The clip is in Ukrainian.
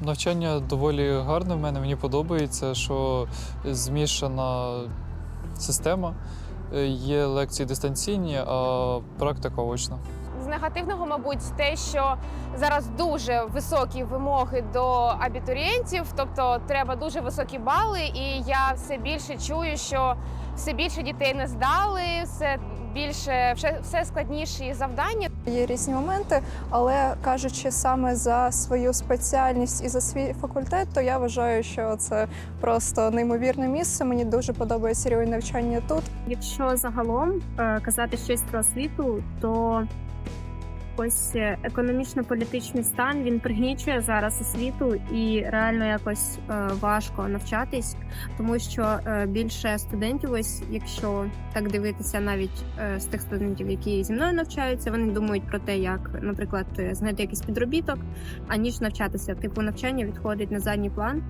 Навчання доволі гарне в мене. Мені подобається, що змішана система. Е, Є лекції дистанційні, а практика очна. З негативного, мабуть, те, що зараз дуже високі вимоги до абітурієнтів, тобто треба дуже високі бали, і я все більше чую, що все більше дітей не здали, все більше все, все складніші завдання. Є різні моменти, але кажучи саме за свою спеціальність і за свій факультет, то я вважаю, що це просто неймовірне місце. Мені дуже подобається рівень навчання тут. Якщо загалом е, казати щось про освіту, то ось е, економічно-політичний стан він пригнічує зараз освіту і реально якось е, важко навчатись, тому що е, більше студентів, ось якщо так дивитися, навіть з тих студентів, які зі мною навчаються, вони думають про те, як, наприклад, знайти якийсь підробіток, аніж навчатися. Типу навчання відходить на задній план.